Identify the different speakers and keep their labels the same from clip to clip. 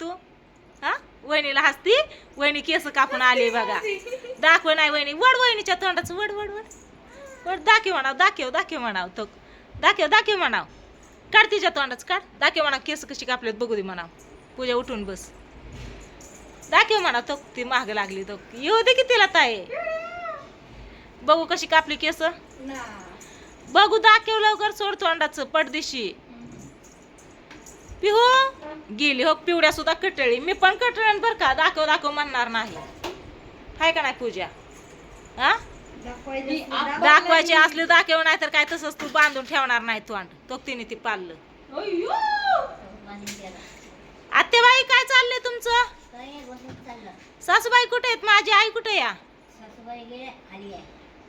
Speaker 1: तू? हा? वहिनीला हसती? वहिनी केस कापून आली बघा. दाखव नाही वहिनी. वड वहिनीच्या तोंडाचं वड वड वड. वड दाखव म्हणाव दाखव दाखव म्हणाव तो. दाखव दाखव म्हणाव. काढ तिच्या तोंडाच काढ. दाखव म्हणाव केस कशी कापलेत बघू दे म्हणाव. पूजा उठून बस. दाखव म्हणा तो. ती माग लागली तो. येऊ दे की तिला ताई. बघू कशी कापली केस. बघू दाखव लवकर सोड तोंडाचं पडदिशी. पिहू. गेली. हो पिवड्या सुद्धा कटळी. मी पण कटळण बर का. दाखव दाखव म्हणणार नाही. हाय का नाही पूजा? हा दाखवायची असली दाखव नाही. तर काय तसंच तू बांधून ठेवणार नाही तोंड तो तिने ती पाळलं. आत्याबाई काय चाललंय तुमचं? सासूबाई कुठे आहेत? माझी आई कुठे या?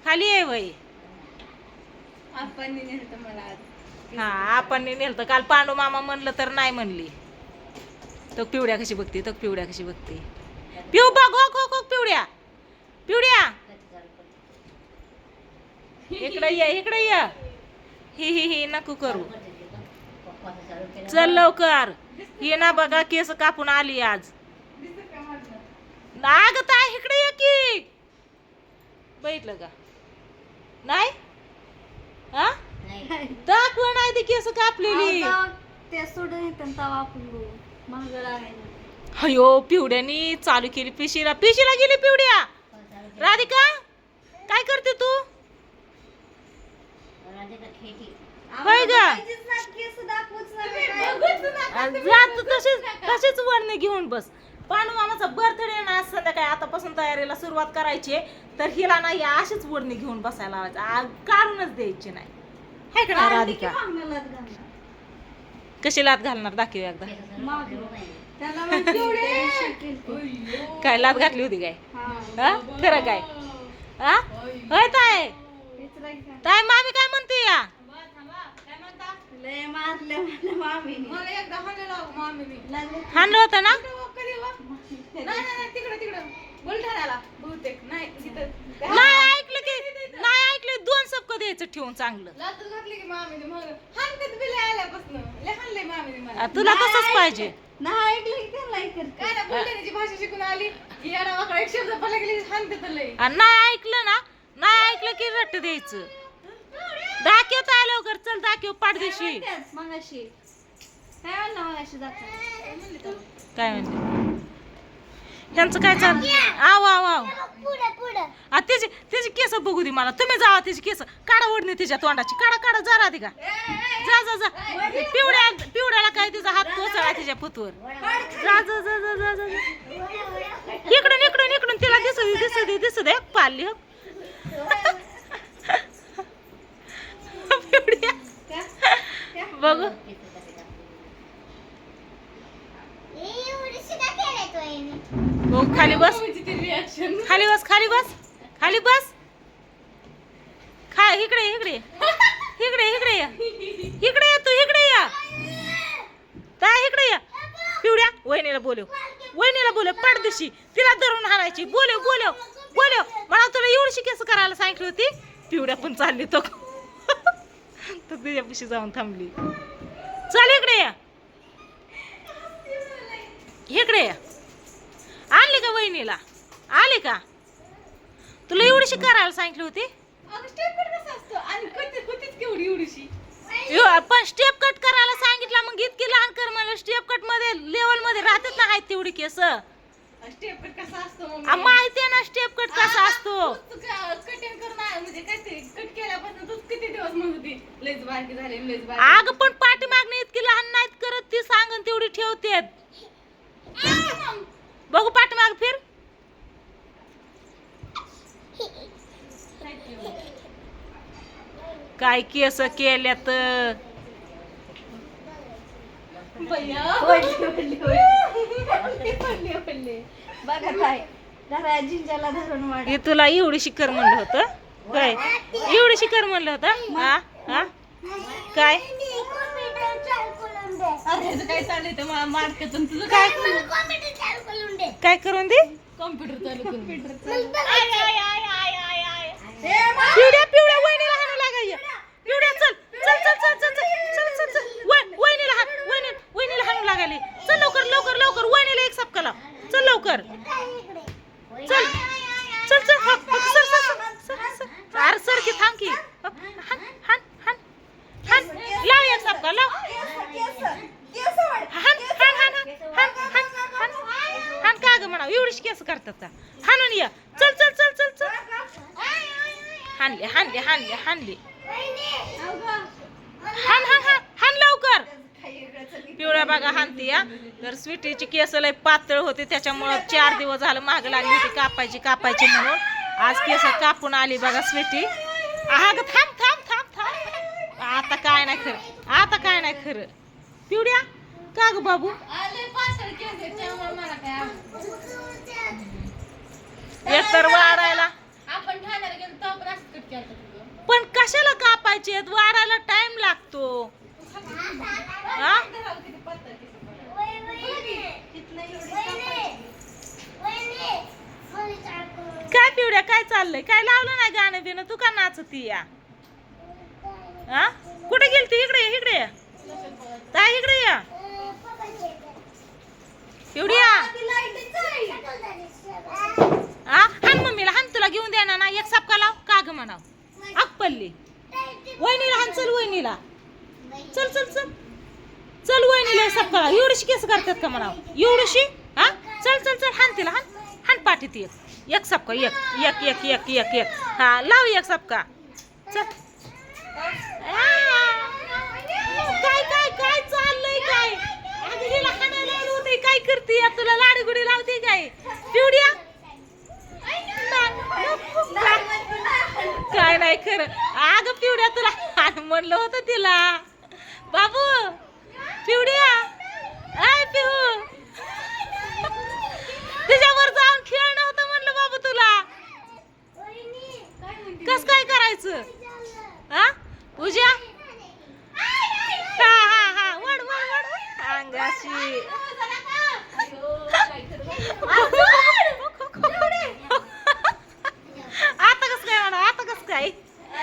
Speaker 1: खाली आहे. वय.
Speaker 2: आपण नेलं मला आज.
Speaker 1: हा आपण नेलतं. काल पांडू मामा म्हणलं तर नाही म्हणली. तो पिवड्या कशी बघते तो पिवड्या कशी बघते. पिऊ बघ हो हो हो पिवड्या पिवड्या इकडे ये इकडे ये. ही ही ही नको करू. चल लवकर. ये ना बघा केस कापून आली आज. नाग ताय इकडे ये की. बघितलं का? नाही? हा? दाखव नाही ती केस कापलेली.
Speaker 2: ते सोडून येतं तवा आपण महागड आहे
Speaker 1: अयो पिवड्यानी चालू केली पिशीला. पिशीला गेली पिवड्या. राधिका काय करते तू? होय ग. तशीच वरणे घेऊन बस. पांडू मामाचा बर्थडे ना आज संध्याकाळी आतापासून तयारीला सुरुवात करायची. तर हिला नाही अशीच वरणी घेऊन बसायला लावायचं. काढूनच द्यायची नाही. हाय का राधिका? कशी लात घालणार? दाखव एकदा. काय लात घातली होती काय? हा. खरं काय? हा? होय ताय ताय मामी काय म्हणते या. हाणलं होतं ना.
Speaker 3: नाही
Speaker 1: ऐकलं की नाही ऐकलं दोन सबक द्यायचं ठेवून चांगलं
Speaker 3: लातूर घातली की मामीने मग हाणतात बी लय आल्यापासनं. लय हाणलंय मामीने मला.
Speaker 1: आ, तुला तसंच पाहिजे.
Speaker 2: नाही ऐकलं की
Speaker 3: काय ना बुलढाण्याची भाषा शिकून आली. की येडा वाकडा एक शब्द पडला गेली हाणतात लय
Speaker 1: आणि नाही ऐकलं ना नाही ऐकलं की रट्ट द्यायचं. दाखव ताय लवकर चल दाखव पाडदेशी.
Speaker 2: मगाशी. काय म्हणलं मगाशी दाखव.
Speaker 1: काय म्हणते? ह्यांचं काय चाल आव आव आव. आ, त्याची त्याची केस बघू दे मला. तुम्ही जावा त्याची केस. काढा ओढणी तिच्या तोंडाची. काढा काढा जा राधिका. जा जा जा. पिवड्या पिवड्याला काय तिचा हात कोसळा तिच्या पुतवर? जा जा जा जा जा जा. इकडून इकडून इकडून. तिला दिसू दे दिसू दे दिसू दे. हो पिवड्या बघू. बघू खाली बस
Speaker 3: मामीची ती रिॲक्शन
Speaker 1: खाली बस. खाली बस. खा इकडे इकडे. इकडे इकडे या. इकडे या तू इकडे या. ता इकडे या. पिवड्या वहिनीला बोलव. वहिनीला बोलव पाडदिशी तिला धरून हाणायची. बोलव बोलव बोलव. मला तुला एवढीशी केस करायला सांगितली होती. पिवड्या पण चालली तो. तर तुझ्यापाशी जाऊन थांबली. चल इकडे या. इकडे या. आणली का वहिनीला? आले का? तुला एवढीशी करायला सांगितली होती? पण स्टेप कट करायला सांगितलं मग इतकी लहान कर मला स्टेप कटमध्ये लेवलमध्ये राहतात ना आहेत तेवढी केस.
Speaker 3: स्टेप कट कसा असतो मग
Speaker 1: माहिती आहे ना स्टेप कट कसा असतो?
Speaker 3: कटिंग आहे, म्हणजे काय ते कट केल्यापासून तू किती दिवस म्हणत होती? लयच बारकी झाली लयच बारकी
Speaker 1: अग पण पाठीमागणे इतकी लहान नाहीत करत ती सांगून तेवढी ठेवते बघू पाठीमाग फिर. काय केस केल्यात? हे तुला एवढी शिखर म्हणलं होत? काय एवढी शिखर म्हणलं होतं? हा? हा? काय?
Speaker 3: काय
Speaker 1: करून दे.
Speaker 3: कॉम्प्युटर चालू कॉम्प्युटर
Speaker 1: पिवड्या पिवड्या वहिनीला हाणू लागाय पिवड्या चल चल चल चल चल चल चल चल वहिनीला वहिनी वहिनीला हाणू लागायली चल लवकर लवकर लवकर वहिनी सबका लाव चल लवकर चल चल चल हो, सर सर सर, सर अरे सर की थांब की हो, हान हान हान हान लाव एक सबका लाव हान हान हान हान हान हान हान हान का ग म्हणा एवढीच केस करतात का हाणून ये चल हानले हानले हानले हानले. हान हान हान हान लवकर. पिवळ्या बागा हानती या तर स्वीटीची केस लय पातळ होते त्याच्यामुळं चार दिवस झालं माग लागली होती कापायची कापायची म्हणून. आज केस कापून आली बघा स्वीटी. हा ग थांब थांब थांब थांब. आता काय नाही खरं आता काय नाही खरं. पिवड्या का ग बाबू. एक तर वाढायला
Speaker 3: आपण ठाण्याला गेलो तेव्हा पण
Speaker 1: कशाला कापायचे वाढायला टाइम लागतो. हा. काय पिवड्या काय चाललंय? काय लावलं नाही गाणं बिणं? तू का नाचती या? हा? कुठे गेलती? इकडे इकडे ये. ताई इकडे या. पिवड्या हा हान मम्मीला हान तुला घेऊन देणार ना एक सापका लाव का ग म्हणाव? अक्पल्ली वहिनीला हान चल वहिनीला. चल चल चल. चल वहिनीला एक सापका लाव. एवढीशी केस करतात का म्हणाव? एवढीशी? हा चल चल चल. हान तिला हान. हान पाठीत एक. एक सापका एक एक एक एक एक एक. हा लाव एक सापका. चल. आ, काय काय काय चाललंय काय? अगं हिला हाणायला काय करते? तुला लाडगुडी लावते काय? पिवड्या? काय नाही खरं. अगं पिवड्या तुला. म्हणलं होतं तिला. बाबू पिवड्या. आय पिहू तिच्यावर जाऊन खेळणं नव्हतं म्हणलं बाबू तुला. कस काय करायचं? हा पूजा हा हा हा वड वड वड वड. अंगाशी आता कस काय म्हणा आता कस काय आता कस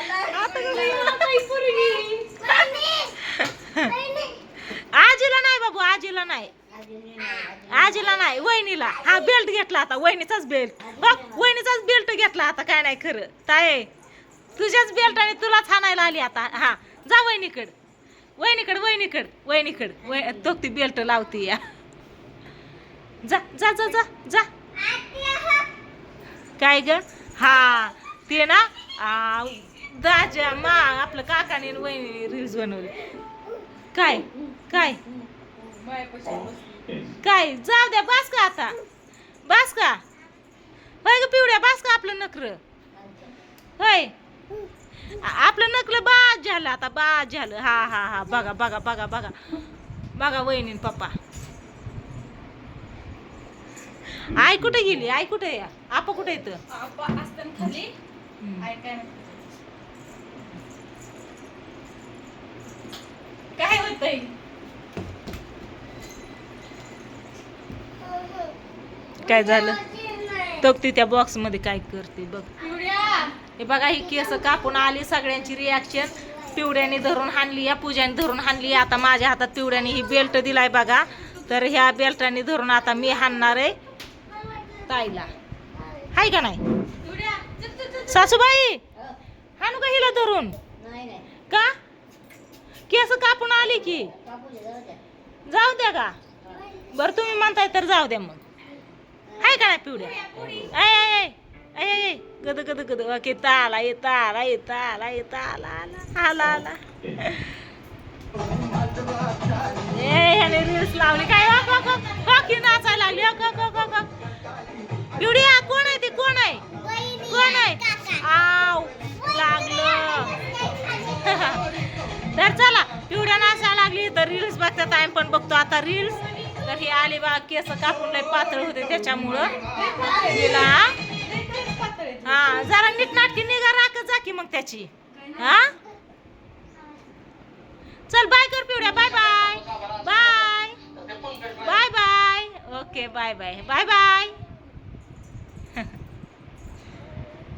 Speaker 1: आजीला नाही बाबू आजीला नाही. आजीला नाही वहिनीला. हा बेल्ट घेतला आता वहिनीचाच बेल्ट बघ वहिनीचाच बेल्ट घेतला आता काय नाही खरं. ताय तुझ्याच बेल्ट आणि तुलाच हाणायला आली आता. हा जा वहिनीकड. वहिनीकड वहिनीकड वहिनीकड. वह तो ती बेल्ट लावती या. जा जा जा जा जा. काय ग? हा ते ना दाजा मा आपलं काकाने वहिनी रील्स बनवली. काय? काय? काय? जाऊ द्या बास का आता. बास का होय ग पिवड्या बास का आपलं नखर. होय. आपलं नकलं बाद झालं आता बाद झालं. हा हा हा. बघा बघा बघा बघा. बघा वहिनी पप्पा. आई कुठे गेली? आई कुठे या आपा कुठे येतं
Speaker 3: आप्पा असताना खाली आई काय होतंय?
Speaker 1: काय झालं? तो ती त्या बॉक्समध्ये काय करते बघ. हे बघा ही केस कापून आली सगळ्यांची रिॲक्शन पिवड्याने धरून हाणली या पूजाने धरून हाणली आता माझ्या हातात पिवड्याने ही बेल्ट दिलाय बघा. तर ह्या बेल्टाने धरून आता मी हाणणार आहे ताईला. हाय का नाही. सासूबाई हाणू का हिला धरून? का? केस कापून आली की? जाऊ द्या का? बरं तुम्ही म्हणताय तर जाऊ द्या मग. हाय का नाही पिवड्या आय आय आय आय गद गद गद ओके ताला येता आला येता आला येता आला आला आला. आला ह्याने रील्स लावली. काय? हो, हो, हो, नाचायला लागली. हो, हो, हो, तर चला पिवड्या नाचायला लागली तर रील्स बघतात आम्ही पण बघतो आता रील्स तर हे आली बा केस कापून लय पातळ होते त्याच्यामुळं. तिला हा जरा नीटनाटकी निघा राखत जा की मग त्याची. हा? चल बाय कर पिवड्या bye bye bye bye bye okay bye bye bye bye